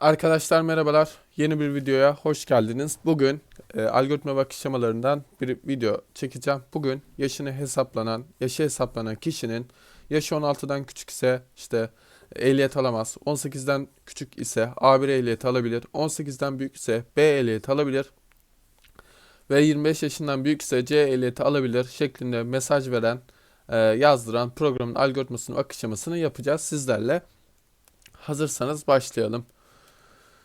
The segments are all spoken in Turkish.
Arkadaşlar merhabalar. Yeni bir videoya hoş geldiniz. Bugün e, algoritma bakış şemalarından bir video çekeceğim. Bugün yaşını hesaplanan, yaşı hesaplanan kişinin yaşı 16'dan küçük ise işte ehliyet alamaz. 18'den küçük ise A1 ehliyet alabilir. 18'den büyük ise B ehliyet alabilir. Ve 25 yaşından büyük ise C ehliyeti alabilir şeklinde mesaj veren, e, yazdıran programın algoritmasını, akış şemasını yapacağız sizlerle. Hazırsanız başlayalım.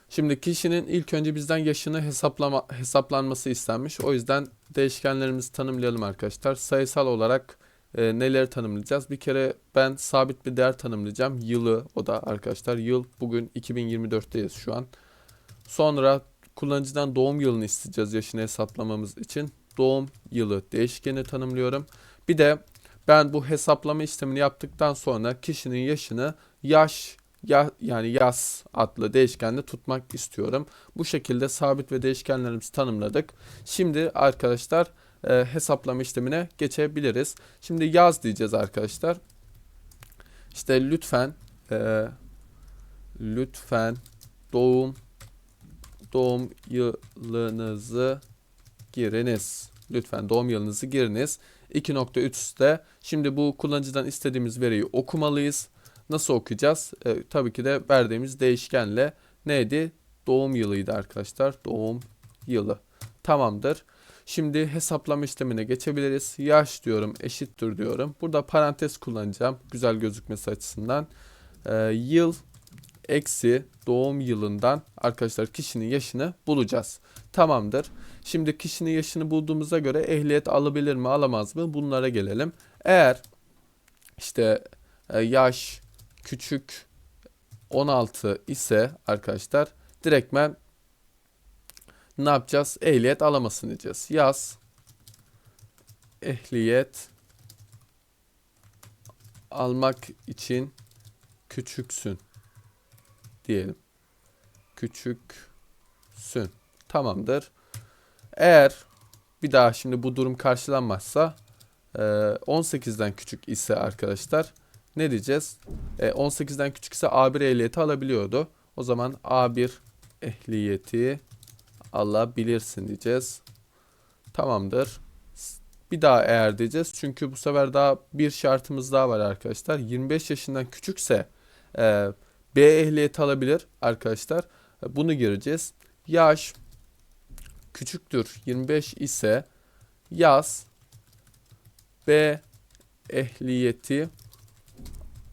Şimdi kişinin ilk önce bizden yaşını hesaplama, hesaplanması istenmiş. O yüzden değişkenlerimizi tanımlayalım arkadaşlar. Sayısal olarak e, neleri tanımlayacağız? Bir kere ben sabit bir değer tanımlayacağım. Yılı o da arkadaşlar. Yıl bugün 2024'teyiz şu an. Sonra kullanıcıdan doğum yılını isteyeceğiz yaşını hesaplamamız için. Doğum yılı değişkeni tanımlıyorum. Bir de ben bu hesaplama işlemini yaptıktan sonra kişinin yaşını yaş ya, yani yaz adlı değişkenle tutmak istiyorum. Bu şekilde sabit ve değişkenlerimizi tanımladık. Şimdi arkadaşlar e, hesaplama işlemine geçebiliriz. Şimdi yaz diyeceğiz arkadaşlar. İşte lütfen e, lütfen doğum doğum yılınızı giriniz. Lütfen doğum yılınızı giriniz. 2.3'te şimdi bu kullanıcıdan istediğimiz veriyi okumalıyız. Nasıl okuyacağız? E, tabii ki de verdiğimiz değişkenle neydi? Doğum yılıydı arkadaşlar. Doğum yılı. Tamamdır. Şimdi hesaplama işlemine geçebiliriz. Yaş diyorum, eşittir diyorum. Burada parantez kullanacağım. Güzel gözükmesi açısından. E, yıl eksi doğum yılından arkadaşlar kişinin yaşını bulacağız. Tamamdır. Şimdi kişinin yaşını bulduğumuza göre ehliyet alabilir mi alamaz mı bunlara gelelim. Eğer işte e, yaş küçük 16 ise arkadaşlar direktmen ne yapacağız? Ehliyet alamasın diyeceğiz. Yaz ehliyet almak için küçüksün diyelim. Küçüksün. Tamamdır. Eğer bir daha şimdi bu durum karşılanmazsa 18'den küçük ise arkadaşlar ne diyeceğiz? E, 18'den küçükse A1 ehliyeti alabiliyordu. O zaman A1 ehliyeti alabilirsin diyeceğiz. Tamamdır. Bir daha eğer diyeceğiz. Çünkü bu sefer daha bir şartımız daha var arkadaşlar. 25 yaşından küçükse e, B ehliyeti alabilir arkadaşlar. Bunu gireceğiz. Yaş küçüktür 25 ise yaz B ehliyeti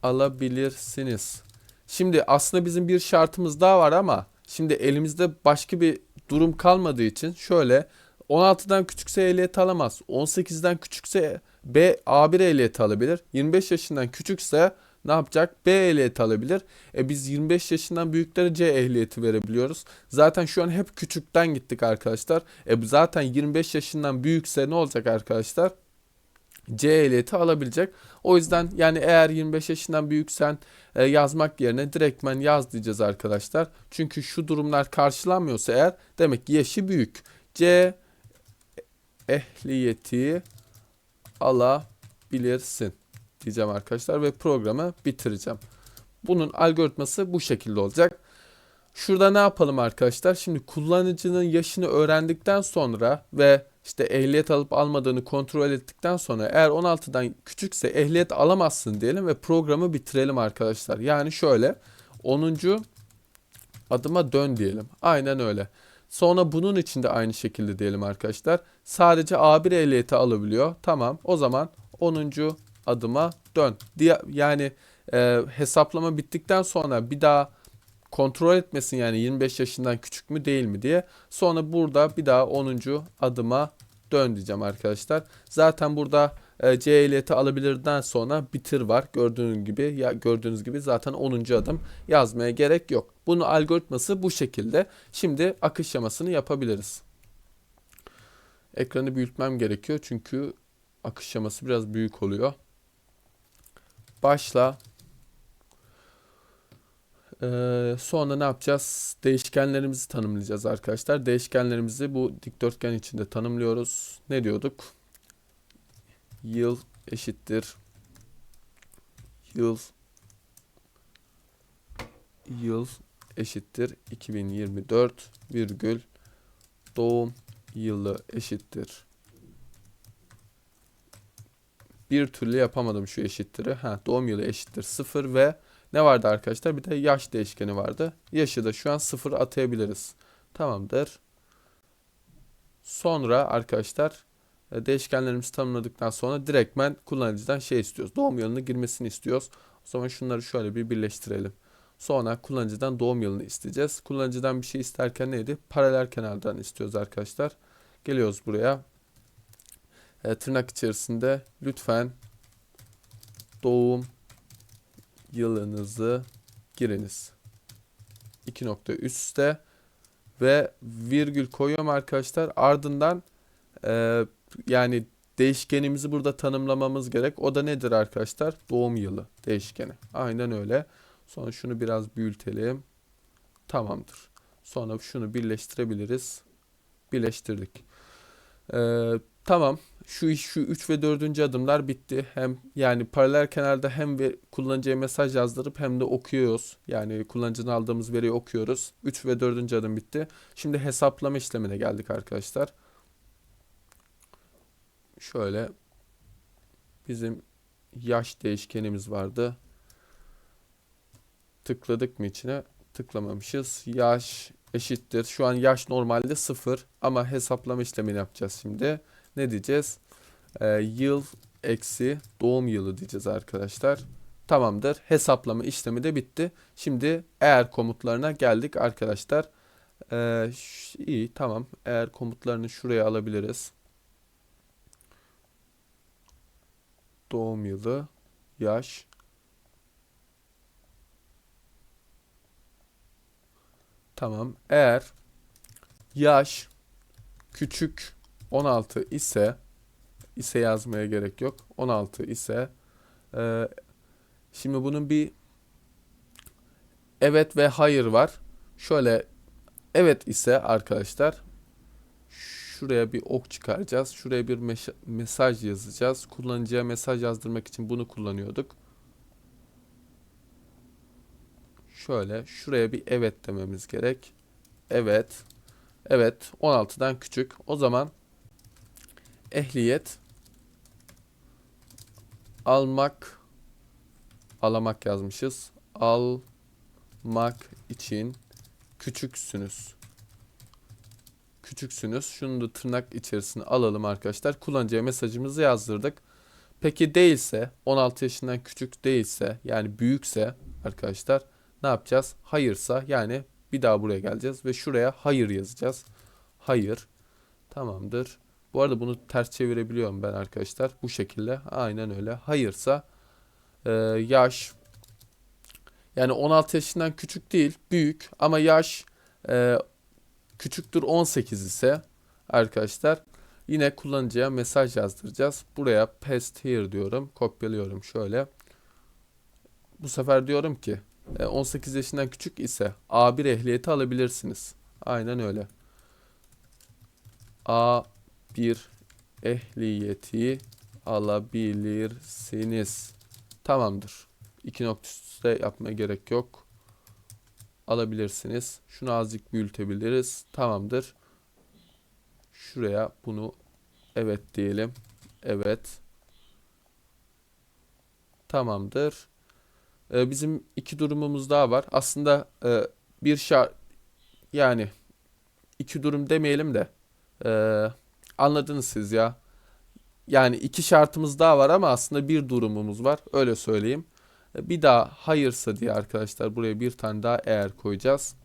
alabilirsiniz. Şimdi aslında bizim bir şartımız daha var ama şimdi elimizde başka bir durum kalmadığı için şöyle 16'dan küçükse ehliyet alamaz. 18'den küçükse B A1 ehliyet alabilir. 25 yaşından küçükse ne yapacak? B ehliyeti alabilir. E biz 25 yaşından büyüklere C ehliyeti verebiliyoruz. Zaten şu an hep küçükten gittik arkadaşlar. E zaten 25 yaşından büyükse ne olacak arkadaşlar? C ehliyeti alabilecek. O yüzden yani eğer 25 yaşından büyüksen e, yazmak yerine direktmen yaz diyeceğiz arkadaşlar. Çünkü şu durumlar karşılanmıyorsa eğer demek ki yaşı büyük. C ehliyeti alabilirsin diyeceğim arkadaşlar ve programı bitireceğim. Bunun algoritması bu şekilde olacak. Şurada ne yapalım arkadaşlar? Şimdi kullanıcının yaşını öğrendikten sonra ve işte ehliyet alıp almadığını kontrol ettikten sonra eğer 16'dan küçükse ehliyet alamazsın diyelim ve programı bitirelim arkadaşlar. Yani şöyle 10. adıma dön diyelim. Aynen öyle. Sonra bunun için de aynı şekilde diyelim arkadaşlar. Sadece A1 ehliyeti alabiliyor. Tamam o zaman 10. adıma dön. Yani e, hesaplama bittikten sonra bir daha kontrol etmesin yani 25 yaşından küçük mü değil mi diye. Sonra burada bir daha 10. adıma dön diyeceğim arkadaşlar. Zaten burada e, C ehliyeti alabilirden sonra bitir var. Gördüğünüz gibi ya gördüğünüz gibi zaten 10. adım yazmaya gerek yok. Bunun algoritması bu şekilde. Şimdi akış şemasını yapabiliriz. Ekranı büyütmem gerekiyor çünkü akış şeması biraz büyük oluyor. Başla ee, sonra ne yapacağız? Değişkenlerimizi tanımlayacağız arkadaşlar. Değişkenlerimizi bu dikdörtgen içinde tanımlıyoruz. Ne diyorduk? Yıl eşittir. Yıl yıl eşittir 2024 virgül doğum yılı eşittir. Bir türlü yapamadım şu eşittiri. Ha, doğum yılı eşittir 0 ve ne vardı arkadaşlar? Bir de yaş değişkeni vardı. Yaşı da şu an 0 atayabiliriz. Tamamdır. Sonra arkadaşlar e, değişkenlerimizi tanımladıktan sonra direktmen kullanıcıdan şey istiyoruz. Doğum yılını girmesini istiyoruz. O zaman şunları şöyle bir birleştirelim. Sonra kullanıcıdan doğum yılını isteyeceğiz. Kullanıcıdan bir şey isterken neydi? Paralel kenardan istiyoruz arkadaşlar. Geliyoruz buraya. E, tırnak içerisinde lütfen doğum yılınızı giriniz. İki nokta üstte ve virgül koyuyorum arkadaşlar. Ardından e, yani değişkenimizi burada tanımlamamız gerek. O da nedir arkadaşlar? Doğum yılı değişkeni. Aynen öyle. Sonra şunu biraz büyütelim. Tamamdır. Sonra şunu birleştirebiliriz. Birleştirdik. Ee, tamam. Şu iş şu 3 ve 4. adımlar bitti. Hem yani paralel kenarda hem ve kullanıcıya mesaj yazdırıp hem de okuyoruz. Yani kullanıcının aldığımız veriyi okuyoruz. 3 ve 4. adım bitti. Şimdi hesaplama işlemine geldik arkadaşlar. Şöyle bizim yaş değişkenimiz vardı. Tıkladık mı içine? Tıklamamışız. Yaş eşittir. Şu an yaş normalde 0 ama hesaplama işlemini yapacağız şimdi. Ne diyeceğiz? Ee, yıl eksi doğum yılı diyeceğiz arkadaşlar. Tamamdır. Hesaplama işlemi de bitti. Şimdi eğer komutlarına geldik arkadaşlar. Ee, iyi tamam. Eğer komutlarını şuraya alabiliriz. Doğum yılı, yaş, Tamam. Eğer yaş küçük 16 ise ise yazmaya gerek yok. 16 ise e, şimdi bunun bir evet ve hayır var. Şöyle evet ise arkadaşlar şuraya bir ok çıkaracağız. Şuraya bir mesaj yazacağız. Kullanıcıya mesaj yazdırmak için bunu kullanıyorduk. Şöyle şuraya bir evet dememiz gerek. Evet. Evet 16'dan küçük. O zaman ehliyet almak alamak yazmışız. Almak için küçüksünüz. Küçüksünüz. Şunu da tırnak içerisine alalım arkadaşlar. Kullanıcıya mesajımızı yazdırdık. Peki değilse 16 yaşından küçük değilse yani büyükse arkadaşlar ne yapacağız? Hayırsa yani bir daha buraya geleceğiz ve şuraya hayır yazacağız. Hayır. Tamamdır. Bu arada bunu ters çevirebiliyorum ben arkadaşlar. Bu şekilde. Aynen öyle. Hayırsa e, yaş yani 16 yaşından küçük değil. Büyük ama yaş e, küçüktür 18 ise arkadaşlar yine kullanıcıya mesaj yazdıracağız. Buraya paste here diyorum. Kopyalıyorum şöyle. Bu sefer diyorum ki 18 e, yaşından küçük ise A1 ehliyeti alabilirsiniz. Aynen öyle. A1 ehliyeti alabilirsiniz. Tamamdır. İki nokta üstte yapmaya gerek yok. Alabilirsiniz. Şunu azıcık büyütebiliriz. Tamamdır. Şuraya bunu evet diyelim. Evet. Tamamdır. Ee, bizim iki durumumuz daha var. Aslında e, bir şart yani iki durum demeyelim de e, anladınız siz ya. Yani iki şartımız daha var ama aslında bir durumumuz var. Öyle söyleyeyim. E, bir daha hayırsa diye arkadaşlar buraya bir tane daha eğer koyacağız.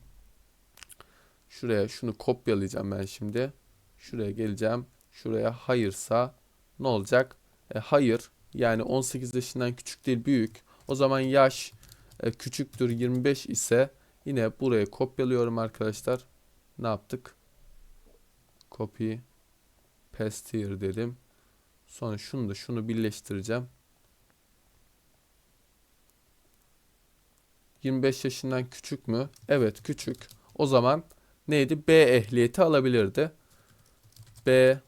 Şuraya şunu kopyalayacağım ben şimdi. Şuraya geleceğim. Şuraya hayırsa ne olacak? E, hayır yani 18 yaşından küçük değil büyük. O zaman yaş e, küçüktür 25 ise yine buraya kopyalıyorum arkadaşlar. Ne yaptık? Copy paste here dedim. Sonra şunu da şunu birleştireceğim. 25 yaşından küçük mü? Evet küçük. O zaman neydi? B ehliyeti alabilirdi. B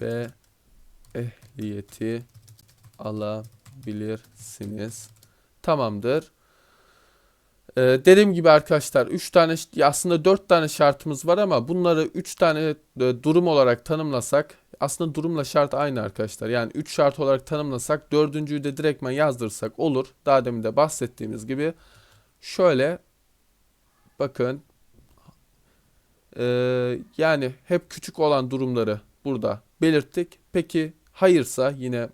B ehliyeti alabilirsiniz. Tamamdır. Ee, dediğim gibi arkadaşlar 3 tane aslında 4 tane şartımız var ama bunları 3 tane e, durum olarak tanımlasak aslında durumla şart aynı arkadaşlar. Yani 3 şart olarak tanımlasak dördüncüyü de direktmen yazdırsak olur. Daha demin de bahsettiğimiz gibi şöyle bakın ee, yani hep küçük olan durumları burada belirttik. Peki hayırsa yine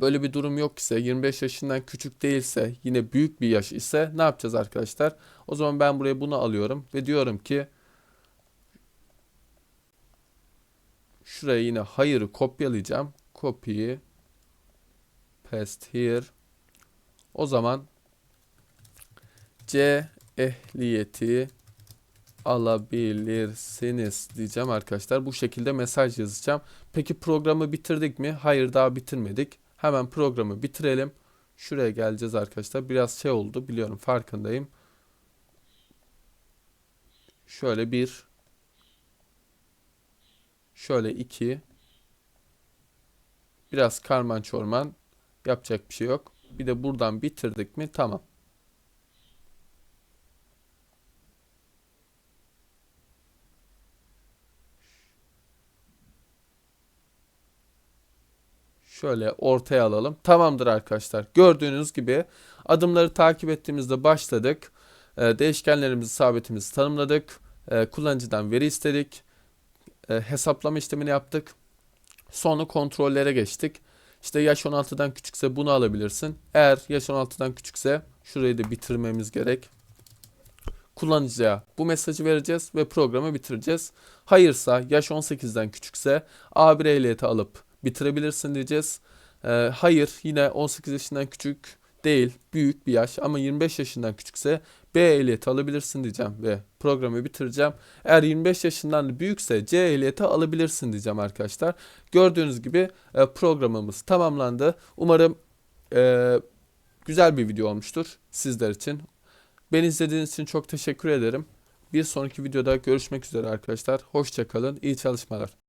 böyle bir durum yok ise 25 yaşından küçük değilse yine büyük bir yaş ise ne yapacağız arkadaşlar? O zaman ben buraya bunu alıyorum ve diyorum ki şuraya yine hayırı kopyalayacağım. Copy paste here. O zaman C ehliyeti alabilirsiniz diyeceğim arkadaşlar. Bu şekilde mesaj yazacağım. Peki programı bitirdik mi? Hayır daha bitirmedik. Hemen programı bitirelim. Şuraya geleceğiz arkadaşlar. Biraz şey oldu biliyorum farkındayım. Şöyle bir. Şöyle iki. Biraz karman çorman. Yapacak bir şey yok. Bir de buradan bitirdik mi? Tamam. Şöyle ortaya alalım. Tamamdır arkadaşlar. Gördüğünüz gibi adımları takip ettiğimizde başladık. Ee, değişkenlerimizi, sabitimizi tanımladık. Ee, kullanıcıdan veri istedik. Ee, hesaplama işlemini yaptık. Sonra kontrollere geçtik. İşte yaş 16'dan küçükse bunu alabilirsin. Eğer yaş 16'dan küçükse şurayı da bitirmemiz gerek. Kullanıcıya bu mesajı vereceğiz ve programı bitireceğiz. Hayırsa yaş 18'den küçükse A1 ehliyeti alıp bitirebilirsin diyeceğiz. Ee, hayır yine 18 yaşından küçük değil büyük bir yaş ama 25 yaşından küçükse B ehliyeti alabilirsin diyeceğim ve programı bitireceğim. Eğer 25 yaşından da büyükse C ehliyeti alabilirsin diyeceğim arkadaşlar. Gördüğünüz gibi e, programımız tamamlandı. Umarım e, güzel bir video olmuştur sizler için. Beni izlediğiniz için çok teşekkür ederim. Bir sonraki videoda görüşmek üzere arkadaşlar. Hoşçakalın. İyi çalışmalar.